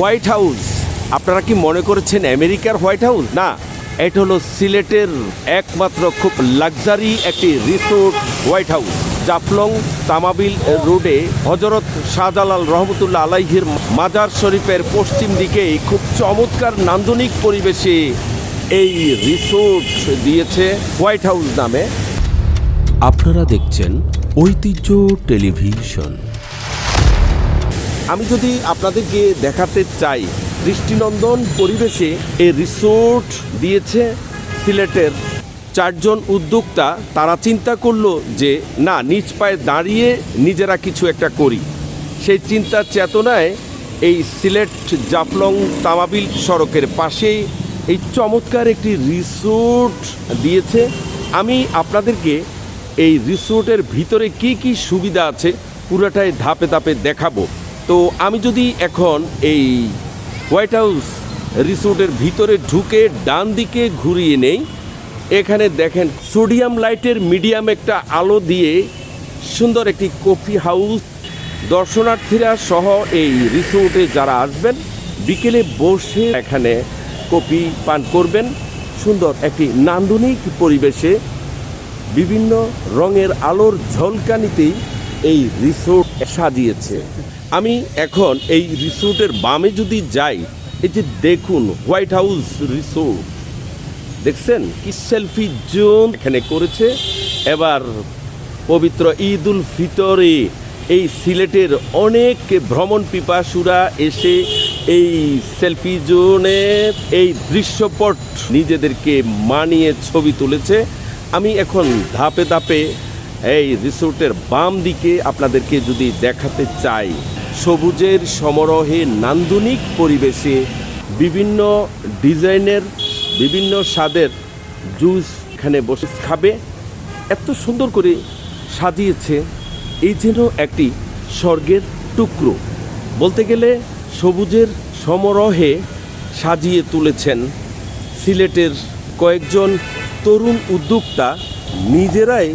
White house. আপনারা কি মনে করেছেন আমেরিকার হোয়াইট হাউস? না, এটা হলো সিলেটের একমাত্র খুব লাক্সারি একটি resort white house, Jaflong Tamabil রোডে হজরত শাহজালাল রহমতুল্লাহ আলাইহির মাজার শরীফের পশ্চিম দিকে খুব চমৎকার নান্দনিক পরিবেশে এই রিসোর্ট দিয়েছে হোয়াইট হাউস নামে। আপনারা দেখছেন ঐতিহ্য টেলিভিশন। আমি যদি আপনাদেরকে দেখাতে চাই, দৃষ্টিনন্দন পরিবেশে এই রিসোর্ট দিয়েছে সিলেটের চারজন উদ্যোক্তা। তারা চিন্তা করল যে, না, নিজ পায়ে দাঁড়িয়ে নিজেরা কিছু একটা করি। সেই চিন্তার চেতনায় এই সিলেট জাফলং তামাবিল সড়কের পাশেই এই চমৎকার একটি রিসোর্ট দিয়েছে। আমি আপনাদেরকে এই রিসোর্টের ভিতরে কি কি সুবিধা আছে পুরোটাই ধাপে ধাপে দেখাবো। তো আমি যদি এখন এই হোয়াইট হাউস রিসোর্টের ভিতরে ঢুকে ডান দিকে ঘুরিয়ে নেই, এখানে দেখেন সোডিয়াম লাইটের মিডিয়াম একটা আলো দিয়ে সুন্দর একটি কফি হাউস, দর্শনার্থীরা সহ এই রিসোর্টে যারা আসবেন, বিকেলে বসে এখানে কফি পান করবেন। সুন্দর একটি নান্দনিক পরিবেশে বিভিন্ন রঙের আলোর ঝলকানিতেই এই রিসোর্ট সাজিয়েছে। আমি এখন এই রিসোর্টের বামে যদি যাই, এই যে দেখুন, হোয়াইট হাউস রিসোর্ট। দেখছেন? কি সেলফি জোন এখানে করেছে। এবার পবিত্র ঈদ উল ফিতরে এই সিলেটের অনেক ভ্রমণ পিপাসুরা এসে এই সেলফি জোনে এই দৃশ্যপট নিজেদেরকে মানিয়ে ছবি তুলেছে। আমি এখন ধাপে ধাপে এই রিসোর্টের বাম দিকে আপনাদেরকে যদি দেখাতে চাই। সবুজের সমারোহে নান্দনিক পরিবেশে বিভিন্ন ডিজাইনের, বিভিন্ন স্বাদের জুস এখানে বসে খাবে। এত সুন্দর করে সাজিয়েছে। এই যেন একটি স্বর্গের টুকরো। বলতে গেলে সবুজের সমারোহে সাজিয়ে তুলেছেন সিলেটের কয়েকজন তরুণ উদ্যোক্তা। নিজেরাই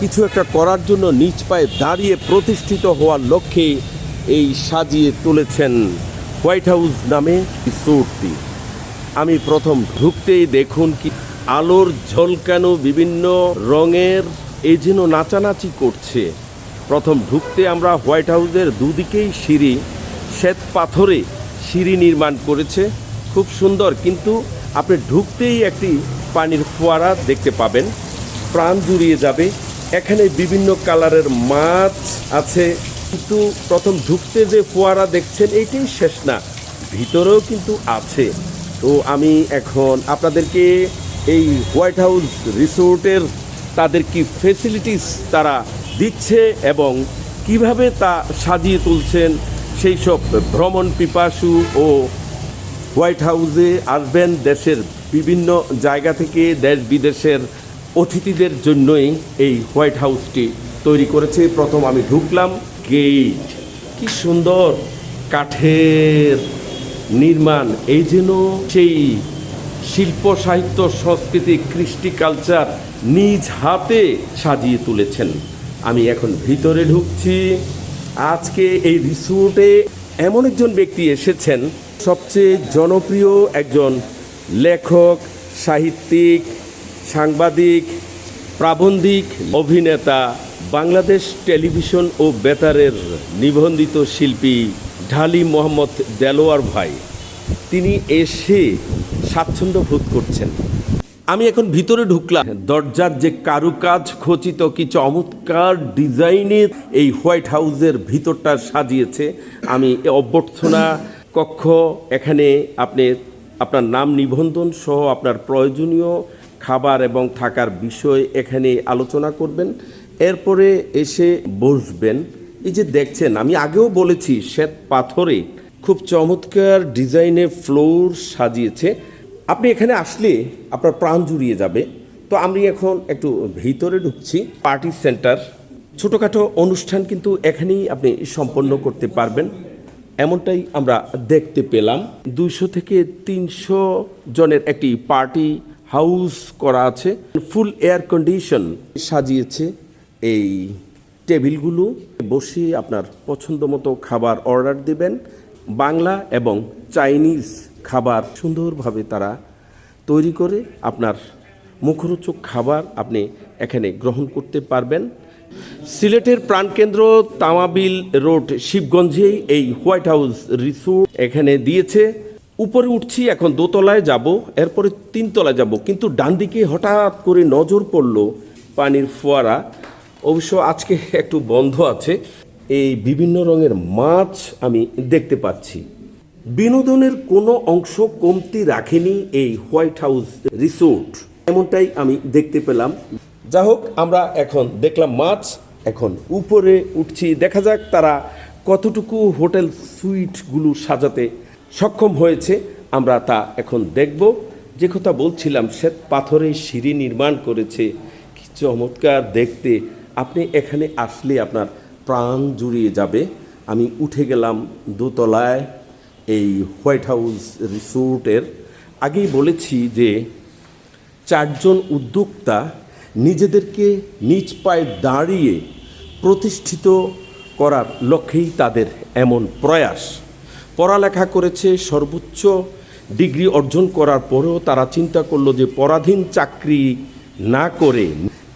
কিছু একটা করার জন্য নিজ পায়ে দাঁড়িয়ে প্রতিষ্ঠিত হওয়ার লক্ষ্যে এই সাজিয়ে তুলেছেন হোয়াইট হাউস নামে রিসোর্টটি আমি প্রথম ঢুকতেই দেখুন কি আলোর ঝলকানো বিভিন্ন রঙের এই যেন নাচানাচি করছে। প্রথম ঢুকতে আমরা হোয়াইট হাউসের দুদিকেই সিঁড়ি, শ্বেত পাথরে সিঁড়ি নির্মাণ করেছে। খুব সুন্দর, কিন্তু আপনি ঢুকতেই একটি পানির ফোয়ারা দেখতে পাবেন। প্রাণ জুড়িয়ে যাবে। এখানে বিভিন্ন কালারের মাছ আছে। কিন্তু প্রথম ঢুকতে যে ফোয়ারা দেখছেন, এইটাই শেষ না। ভিতরেও কিন্তু আছে। তো আমি এখন আপনাদেরকে এই হোয়াইট হাউস রিসোর্টের তাদের কি ফেসিলিটিস তারা দিচ্ছে এবং কীভাবে তা সাজিয়ে তুলছেন, সেই সব ভ্রমণ পিপাসু ও হোয়াইট হাউসে আসবেন দেশের বিভিন্ন জায়গা থেকে দেশ বিদেশের অতিথিদের জন্যই এই হোয়াইট হাউসটি তৈরি করেছে। প্রথম আমি ঢুকলাম। গেট কি সুন্দর কাঠের নির্মাণ। এই যেন সেই শিল্প, সাহিত্য, সংস্কৃতি, কৃষ্টি, কালচার নিজ হাতে সাজিয়ে তুলেছেন। আমি এখন ভিতরে ঢুকছি। আজকে এই রিসোর্টে এমন একজন ব্যক্তি এসেছেন, সবচেয়ে জনপ্রিয় একজন লেখক, সাহিত্যিক, সাংবাদিক, প্রাবন্ধিক, অভিনেতা। বাংলাদেশ টেলিভিশন ও বেতারের নিবন্ধিত শিল্পী ঢালি মোহাম্মদ দেলোয়ার ভাই। তিনি এসে স্বাচ্ছন্দ্য বোধ করছেন। আমি এখন ভিতরে ঢুকলাম। দরজার যে কারুকাজ খচিত কি চমৎকার ডিজাইনের এই হোয়াইট হাউসের ভিতরটা সাজিয়েছে, আমি অভ্যর্থনা কক্ষ এখানে আপনি, আপনার নাম নিবন্ধন সহ আপনার প্রয়োজনীয় খাবার এবং থাকার বিষয় এখানে আলোচনা করবেন। এরপরে এসে বসবেন। এই যে দেখছেন, আমি আগেও বলেছি, শ্বেত পাথরে খুব চমৎকার ডিজাইনের ফ্লোর সাজিয়েছে। আপনি এখানে আসলে আপনার প্রাণ জুড়িয়ে যাবে। তো আমি এখন একটু ভিতরে ঢুকছি, পার্টি সেন্টার। ছোটোখাটো অনুষ্ঠান কিন্তু এখানেই আপনি সম্পন্ন করতে পারবেন। এমনটাই আমরা দেখতে পেলাম। দুইশো থেকে তিনশো জনের একটি পার্টি হাউস করা আছে। ফুল এয়ার কন্ডিশন সাজিয়েছে। এই টেবিলগুলো বসে আপনার পছন্দ মতো খাবার অর্ডার দেবেন। বাংলা এবং চাইনিজ খাবার সুন্দরভাবে তারা তৈরি করে আপনার মুখরোচক খাবার আপনি এখানে গ্রহণ করতে পারবেন। সিলেটের প্রাণকেন্দ্র তামাবিল রোড শিবগঞ্জেই এই হোয়াইট হাউস রিসোর্ট এখানে দিয়েছে। উপরে উঠছি, এখন দোতলায় যাব, এরপরে তিনতলায় যাব, কিন্তু ডান দিকে হঠাৎ করে নজর পড়ল পানির ফোয়ারা। অবশ্য আজকে একটু বন্ধ আছে। এই বিভিন্ন রঙের মাছ আমি দেখতে পাচ্ছি। বিনোদনের কোনো অংশ কমতি রাখেনি এই হোয়াইট হাউস রিসোর্ট। এমনটাই আমি দেখতে পেলাম। যা হোক, আমরা এখন দেখলাম মাছ। এখন উপরে উঠছি। দেখা যাক তারা কতটুকু হোটেল সুইটগুলো সাজাতে সক্ষম হয়েছে। আমরা তা এখন দেখব। যে কথা বলছিলাম, শ্বেত পাথরে সিঁড়ি নির্মাণ করেছে। কি চমৎকার দেখতে। আপনি এখানে আসলে আপনার প্রাণ জুড়িয়ে যাবে। আমি উঠে গেলাম দোতলায় এই হোয়াইট হাউস রিসোর্টের। আগেই বলেছি যে চারজন উদ্যোক্তা নিজেদেরকে নিজ পায়ে দাঁড়িয়ে প্রতিষ্ঠিত করার লক্ষ্যেই তাদের এমন প্রয়াস। পড়ালেখা করেছে, সর্বোচ্চ ডিগ্রি অর্জন করার পরেও তারা চিন্তা করল যে পরাধীন চাকরি না করে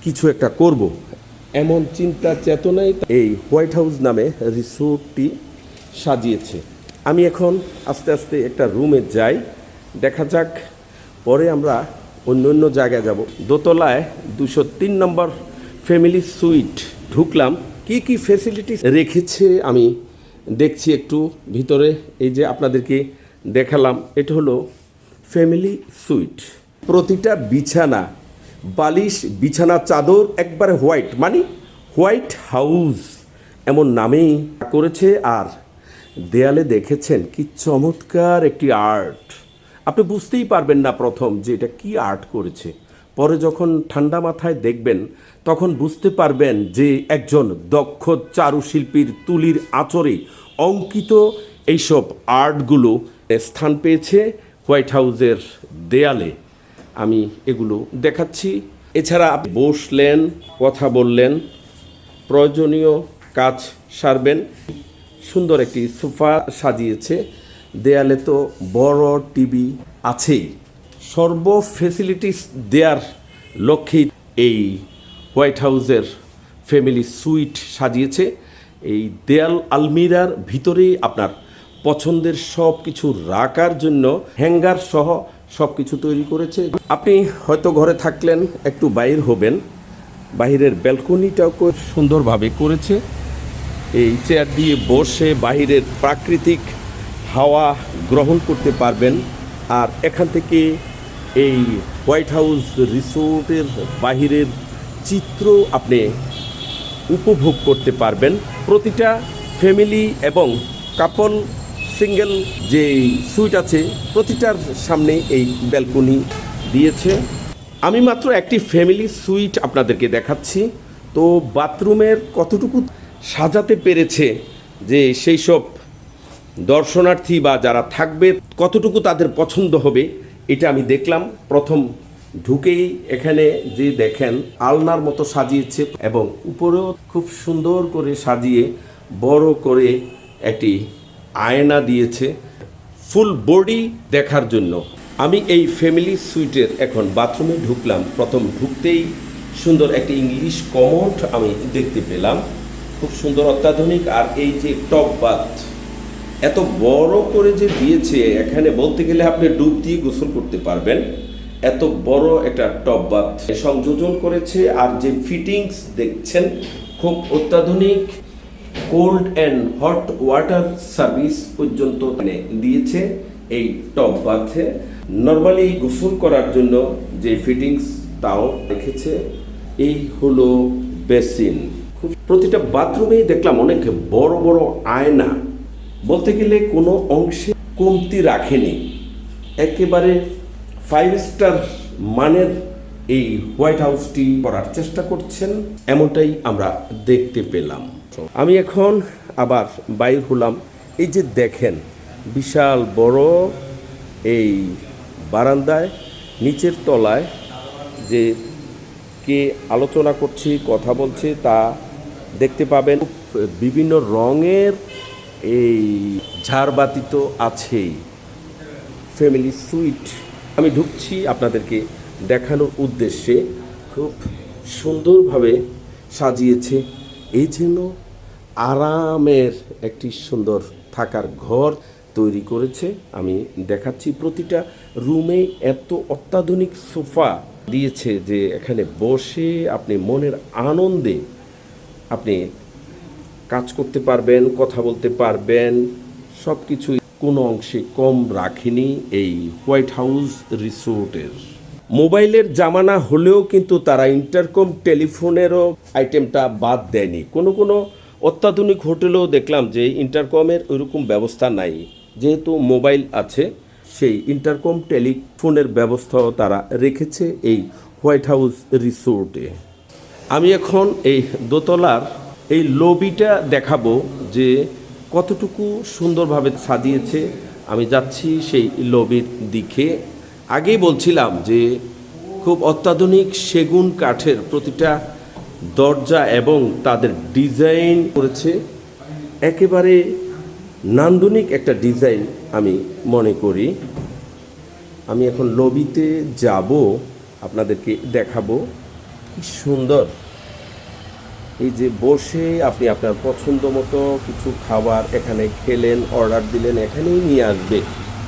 কিছু একটা করব। এমন চিন্তা চেতনায় এই হোয়াইট হাউস নামে রিসোর্টটি সাজিয়েছে। আমি এখন আস্তে আস্তে একটা রুমে যাই। দেখা যাক, পরে আমরা অন্য অন্য জায়গায় যাব। দোতলায় দুশো তিন নম্বর ফ্যামিলি সুইট ঢুকলাম। কি কি ফেসিলিটি রেখেছে আমি দেখছি একটু ভিতরে। এই যে আপনাদেরকে দেখালাম, এটা হলো ফ্যামিলি সুইট। প্রতিটা বিছানা বালিশ, বিছানা, চাদর, একবারে হোয়াইট। মানে হোয়াইট হাউস, এমন নামেই করেছে আর দেয়ালে দেখেছেন কি চমৎকার একটি আর্ট। আপনি বুঝতেই পারবেন না প্রথম যে এটা কি আর্ট করেছে। পরে যখন ঠান্ডা মাথায় দেখবেন, তখন বুঝতে পারবেন যে একজন দক্ষ চারুশিল্পীর তুলির আচরে অঙ্কিত এইসব আর্টগুলো স্থান পেয়েছে হোয়াইট হাউসের দেয়ালে। আমি এগুলো দেখাচ্ছি। এছাড়া আপনি বসলেন, কথা বললেন, প্রয়োজনীয় কাজ সারবেন। সুন্দর একটি সোফা সাজিয়েছে। দেয়ালে তো বড় টিভি আছেই। সর্ব ফেসিলিটিস দেওয়ার লক্ষ্যেই এই হোয়াইট হাউসের ফ্যামিলি সুইট সাজিয়েছে। এই দেয়াল আলমিরার ভিতরেই আপনার পছন্দের সব কিছু রাখার জন্য হ্যাঙ্গার সহ সব কিছু তৈরি করেছে। আপনি হয়তো ঘরে থাকলেন, একটু বাইর হবেন। বাইরের ব্যালকনিটাও খুব সুন্দরভাবে করেছে। এই চেয়ার দিয়ে বসে বাইরের প্রাকৃতিক হাওয়া গ্রহণ করতে পারবেন। আর এখান থেকে এই হোয়াইট হাউস রিসোর্টের বাহিরের চিত্র আপনি উপভোগ করতে পারবেন। প্রতিটা ফ্যামিলি এবং কাপল সিঙ্গেল যে সুইট আছে, প্রতিটার সামনে এই ব্যালকনি দিয়েছে। আমি মাত্র একটি ফ্যামিলি সুইট আপনাদেরকে দেখাচ্ছি। তো বাথরুমের কতটুকু সাজাতে পেরেছে যে সেই সব দর্শনার্থী বা যারা থাকবে, কতটুকু তাদের পছন্দ হবে, এটা আমি দেখলাম। প্রথম ঢুকেই এখানে যে দেখেন, আলনার মতো সাজিয়েছে এবং উপরেও খুব সুন্দর করে সাজিয়ে বড় করে একটি আয়না দিয়েছে ফুল বডি দেখার জন্য। আমি এই ফ্যামিলি সুইটের এখন বাথরুমে ঢুকলাম। প্রথম ঢুকতেই সুন্দর একটি ইংলিশ কমোড আমি দেখতে পেলাম। খুব সুন্দর অত্যাধুনিক আর এই যে টপ বাথ, এত বড় করে যে দিয়েছে, এখানে বলতে গেলে আপনি ডুব দিয়ে গোসল করতে পারবেন। এত বড় একটা টপ বাথ সংযোজন করেছে আর যে ফিটিংস দেখছেন, খুব অত্যাধুনিক cold and hot water service পর্যন্ত মানে দিয়েছে এই টপ বাথে নর্মালি গোসল করার জন্য যে ফিটিংস তাও রেখেছে, এই হলো বেসিন। প্রতিটা বাথরুমেই দেখলাম অনেক বড় বড় আয়না। বলতে গেলে কোনো অংশে কমতি রাখেনি। একেবারে ফাইভ স্টার মানের এই হোয়াইট হাউসটি করার চেষ্টা করছেন, এমনটাই আমরা দেখতে পেলাম। আমি এখন আবার বাইর হলাম। এই যে দেখেন, বিশাল বড় এই বারান্দায়, নিচের তলায় যে কে আলোচনা করছি, কথা বলছে, তা দেখতে পাবেন। বিভিন্ন রঙের এই ঝাড়বাতি তো আছেই। Family suite. আমি ঢুকছি আপনাদেরকে দেখানোর উদ্দেশ্যে। খুব সুন্দরভাবে সাজিয়েছে এই যেন আরামের একটি সুন্দর থাকার ঘর তৈরি করেছে। আমি দেখাচ্ছি প্রতিটা রুমে এত অত্যাধুনিক সোফা দিয়েছে যে এখানে বসে আপনি মনের আনন্দে আপনি কাজ করতে পারবেন, কথা বলতে পারবেন। সব কিছুই কোনো অংশে কম রাখেনি এই হোয়াইট হাউস রিসোর্টের। মোবাইলের জামানা হলেও কিন্তু তারা ইন্টারকম টেলিফোনেরও আইটেমটা বাদ দেয়নি। কোনো কোনো অত্যাধুনিক হোটেলেও দেখলাম যে ইন্টারকমের ওইরকম ব্যবস্থা নাই। যেহেতু মোবাইল আছে, সেই ইন্টারকম টেলিফোনের ব্যবস্থাও তারা রেখেছে এই হোয়াইট হাউস রিসোর্টে। আমি এখন এই দোতলার এই লবিটা দেখাবো যে কতটুকু সুন্দরভাবে সাজিয়েছে। আমি যাচ্ছি সেই লবির দিকে। আগেই বলছিলাম যে খুব অত্যাধুনিক সেগুন কাঠের প্রতিটা দরজা এবং তাদের ডিজাইন করেছে। একেবারে নান্দনিক একটা ডিজাইন আমি মনে করি। আমি এখন লবিতে যাব, আপনাদেরকে দেখাবো কি সুন্দর। এই যে বসে আপনি আপনার পছন্দ মতো কিছু খাবার এখানে খেলেন, অর্ডার দিলেন, এখানেই নিয়ে আসবে।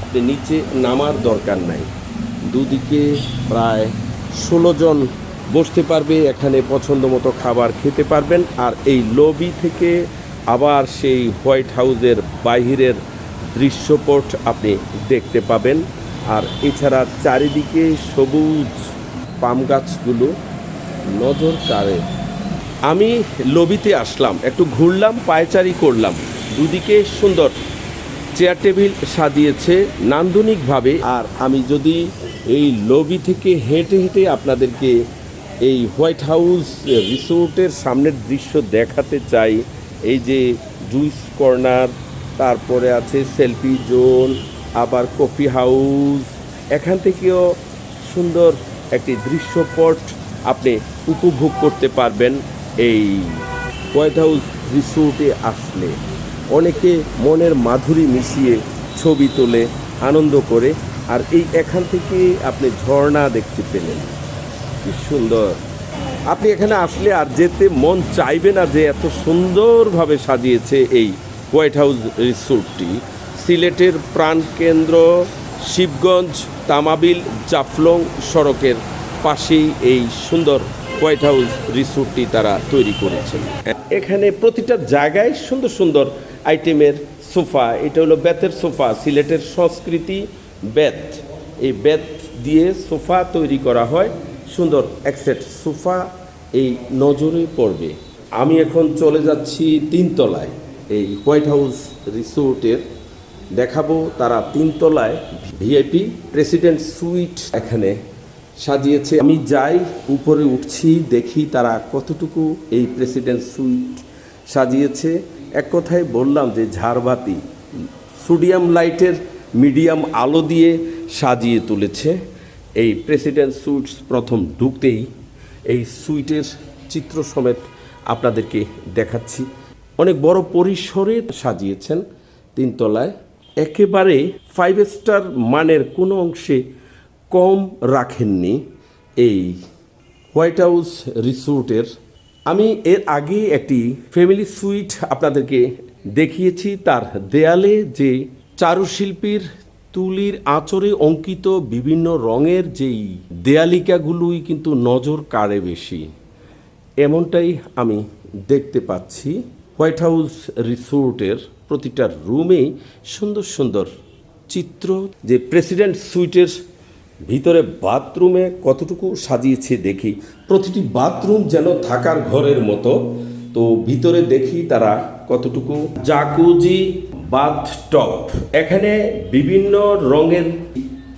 আপনি নিচে নামার দরকার নাই। দুদিকে প্রায় ষোলো জন বসতে পারবে, এখানে পছন্দ মতো খাবার খেতে পারবেন। আর এই লবি থেকে আবার সেই হোয়াইট হাউসের বাহিরের দৃশ্যপট আপনি দেখতে পাবেন। আর এছাড়া চারিদিকে সবুজ পাম গাছগুলো নজর কাড়ে। আমি লবিতে আসলাম, একটু ঘুরলাম, পায়চারি করলাম। দুদিকে সুন্দর চেয়ার টেবিল সাজিয়েছে নান্দনিকভাবে। আর আমি যদি এই লবি থেকে হেঁটে হেঁটে আপনাদেরকে এই হোয়াইট হাউস রিসোর্টের সামনের দৃশ্য দেখাতে চাই। এই যে জুইস কর্নার তারপরে আছে সেলফি জোন আবার কফি হাউস এখান থেকেও সুন্দর একটি দৃশ্যপট আপনি উপভোগ করতে পারবেন এই হোয়াইট হাউস রিসোর্টে আসলে। অনেকে মনের মাধুরী মিশিয়ে ছবি তোলে, আনন্দ করে। আর এই এখান থেকে আপনি ঝর্ণা দেখতে পেলেন। কি সুন্দর। আপনি এখানে আসলে আর যেতে মন চাইবে না যে এত সুন্দরভাবে সাজিয়েছে এই হোয়াইট হাউস রিসোর্টটি। সিলেটের প্রাণকেন্দ্র, শিবগঞ্জ, তামাবিল, জাফলং সড়কের পাশেই এই সুন্দর হোয়াইট হাউস রিসোর্টটি তারা তৈরি করেছেন। এখানে প্রতিটা জায়গায় সুন্দর সুন্দর আইটেমের সোফা, এটা হলো বেতের সোফা, সিলেটের সংস্কৃতি বেত। এই বেত দিয়ে সোফা তৈরি করা হয়। সুন্দর, এক সেট সোফা এই নজরে পড়বে। আমি এখন চলে যাচ্ছি তিনতলায়। এই হোয়াইট হাউস রিসোর্টের দেখাবো তারা তিনতলায় ভিআইপি প্রেসিডেন্ট সুইট এখানে সাজিয়েছে। আমি যাই, উপরে উঠছি, দেখি তারা কতটুকু এই প্রেসিডেন্ট সুইট সাজিয়েছে। এক কথায় বললাম যে ঝাড়বাতি। সোডিয়াম লাইটের মিডিয়াম আলো দিয়ে সাজিয়ে তুলেছে। এই প্রেসিডেন্ট সুইটস প্রথম ঢুকতেই এই সুইটের চিত্র সমেত আপনাদেরকে দেখাচ্ছি। অনেক বড় পরিসরে সাজিয়েছেন তিনতলায়। একেবারে ফাইভ স্টার মানের কোনো অংশে কম রাখেননি এই হোয়াইট হাউস রিসোর্টের আমি এর আগে একটি ফ্যামিলি সুইট আপনাদেরকে দেখিয়েছি, তার দেয়ালে যে চারুশিল্পীর তুলির আঁচড়ে অঙ্কিত বিভিন্ন রঙের যেই দেয়ালিকাগুলোই কিন্তু নজর কাড়ে বেশি। এমনটাই আমি দেখতে পাচ্ছি। হোয়াইট হাউস রিসোর্টের প্রতিটা রুমেই সুন্দর সুন্দর চিত্র। যে প্রেসিডেন্ট সুইটের ভিতরে বাথরুমে কতটুকু সাজিয়েছে দেখি। প্রতিটি বাথরুম যেন থাকার ঘরের মতো। তো ভিতরে দেখি তারা কতটুকু। জাকুজি বাথ টপ এখানে বিভিন্ন রঙের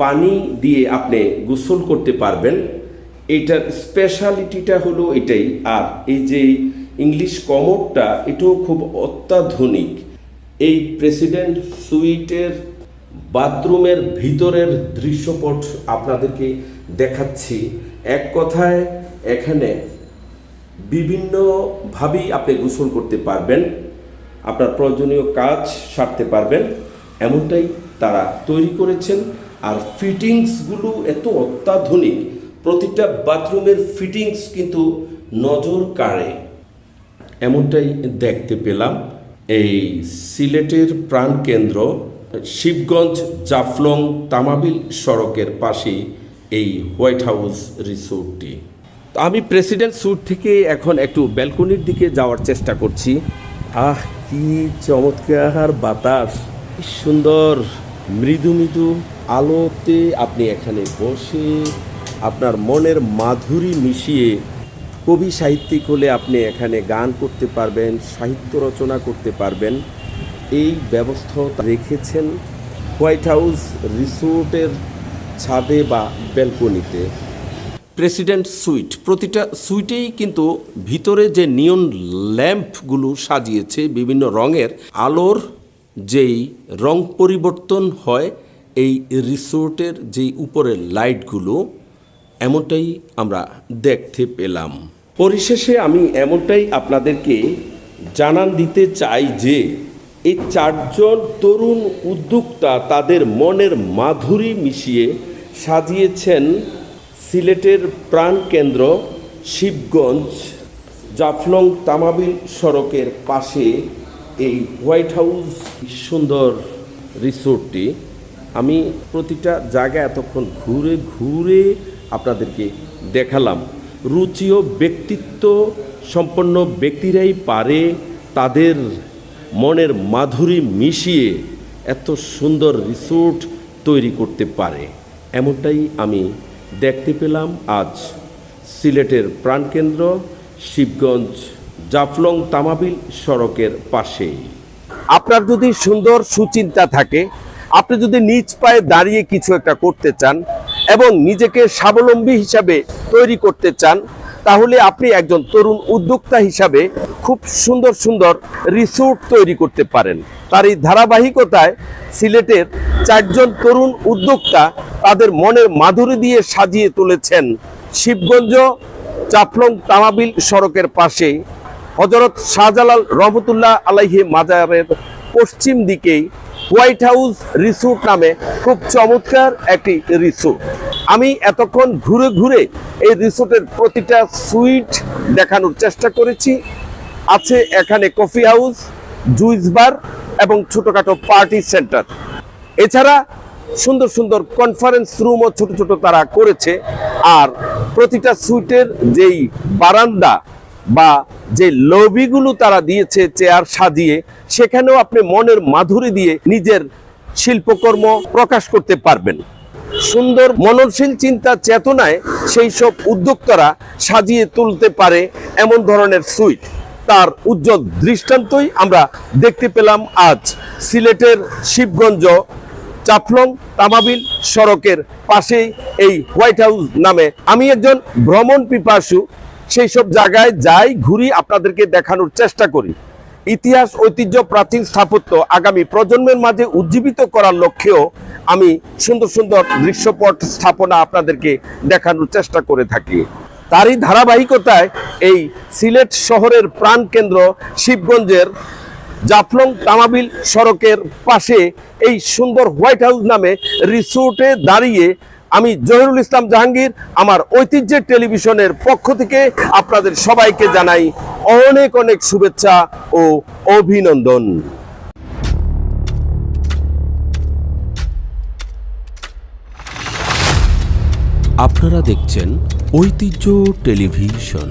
পানি দিয়ে আপনি গোসল করতে পারবেন। এটার স্পেশালিটিটা হলো এটাই। আর এই যে ইংলিশ কমোডটা, এটাও খুব অত্যাধুনিক। এই প্রেসিডেন্ট সুইটের বাথরুমের ভিতরের দৃশ্যপট আপনাদেরকে দেখাচ্ছি। এক কথায়, এখানে বিভিন্নভাবেই আপনি গোসল করতে পারবেন। আপনার প্রয়োজনীয় কাজ সারতে পারবেন। এমনটাই তারা তৈরি করেছেন। আর ফিটিংসগুলো এত অত্যাধুনিক, প্রতিটা বাথরুমের ফিটিংস কিন্তু নজর কাড়ে। এমনটাই দেখতে পেলাম এই সিলেটের প্রাণকেন্দ্র, শিবগঞ্জ জাফলং তামাবিল সড়কের পাশেই এই হোয়াইট হাউস রিসোর্টটি। আমি প্রেসিডেন্ট স্যুট থেকে এখন একটু ব্যালকনির দিকে যাওয়ার চেষ্টা করছি। আহ, কি চমৎকার বাতাস। সুন্দর মৃদু মৃদু আলোতে আপনি এখানে বসে আপনার মনের মাধুরী মিশিয়ে কবি সাহিত্যিক হলে আপনি এখানে গান করতে পারবেন, সাহিত্য রচনা করতে পারবেন। এই ব্যবস্থা রেখেছেন হোয়াইট হাউস রিসোর্টের ছাদে বা ব্যালকনিতে। President suite. প্রতিটা সুইটেই কিন্তু ভিতরে যে নিয়ন ল্যাম্পগুলো সাজিয়েছে বিভিন্ন রঙের, আলোর যেই রং পরিবর্তন হয়, এই রিসোর্টের যেই উপরের লাইটগুলো, এমনটাই আমরা দেখতে পেলাম। পরিশেষে আমি এমনটাই আপনাদেরকে জানান দিতে চাই যে, এই চারজন তরুণ উদ্যোক্তা তাদের মনের মাধুরী মিশিয়ে সাজিয়েছেন সিলেটের প্রাণকেন্দ্র শিবগঞ্জ জাফলং তামাবিল সড়কের পাশে এই হোয়াইট হাউস সুন্দর রিসোর্টটি। আমি প্রতিটা জায়গায় এতক্ষণ ঘুরে ঘুরে আপনাদেরকে দেখালাম। রুচি ও ব্যক্তিত্ব সম্পন্ন ব্যক্তিরাই পারে, তাদের মনের মাধুরী মিশিয়ে এত সুন্দর রিসোর্ট তৈরি করতে পারে। এমনটাই আমি দেখতে পেলাম আজ সিলেটের প্রাণকেন্দ্র শিবগঞ্জ জাফলং তামাবিল সড়কের পাশে। আপনার যদি সুন্দর সুচিন্তা থাকে, আপনি যদি নিজ পায়ে দাঁড়িয়ে কিছু একটা করতে চান এবং নিজেকে স্বাবলম্বী হিসাবে তৈরি করতে চান তাহলে আপনি একজন তরুণ উদ্যোক্তা হিসাবে খুব সুন্দর সুন্দর রিসোর্ট তৈরি করতে পারেন। তার এই ধারাবাহিকতায় সিলেটের চারজন তরুণ উদ্যোক্তা তাদের মনের মাধুরী দিয়ে সাজিয়ে তুলেছেন শিবগঞ্জ চাফলং তামাবিল সড়কের পাশে। হজরত শাহজালাল রহমতুল্লাহ আলাইহি মাজারের পশ্চিম দিকেই হোয়াইট হাউস রিসোর্ট নামে খুব চমৎকার একটি রিসোর্ট। আমি এতক্ষণ ঘুরে ঘুরে এই রিসোর্টের প্রতিটা সুইট দেখানোর চেষ্টা করেছি। আছে এখানে কফি হাউস, জুইস বার এবং ছোটখাটো পার্টি সেন্টার। এছাড়া সুন্দর সুন্দর কনফারেন্স রুমও ছোট ছোট তারা করেছে। আর প্রতিটা সুইটের যেই বারান্দা বা যে লবিগুলো তারা দিয়েছে চেয়ার সাজিয়ে, সেখানেও আপনি মনের মাধুরী দিয়ে নিজের শিল্পকর্ম প্রকাশ করতে পারবেন। সুন্দর মননশীল চিন্তা চেতনায় সেই সব উদ্যোক্তারা সাজিয়ে তুলতে পারে এমন ধরনের সুইট তার উজ্জ্বল দৃষ্টান্তই আমরা দেখতে পেলাম আজ। সিলেটের শিবগঞ্জ চাফলং তামাবিল সড়কের পাশেই এই হোয়াইট হাউস নামে আমি একজন ভ্রমণ পিপাসু। সেই সব জায়গায় যাই, ঘুরি, আপনাদেরকে দেখানোর চেষ্টা করি। ইতিহাস, ঐতিহ্য, প্রাচীন স্থাপত্য আগামী প্রজন্মের মাঝে উজ্জীবিত করার লক্ষ্যেও আমি সুন্দর সুন্দর দৃশ্যপট স্থাপনা আপনাদেরকে দেখানোর চেষ্টা করে থাকি। তারই ধারাবাহিকতায় এই সিলেট শহরের প্রাণকেন্দ্র শিবগঞ্জের জাফলং তামাবিল সড়কের পাশে এই সুন্দর হোয়াইট হাউস নামে রিসোর্টে দাঁড়িয়ে আমি জহিরুল ইসলাম জাহাঙ্গীর, আমার ঐতিহ্যের টেলিভিশনের পক্ষ থেকে আপনাদের সবাইকে জানাই অনেক অনেক শুভেচ্ছা ও অভিনন্দন। আপনারা দেখছেন ঐতিহ্য টেলিভিশন।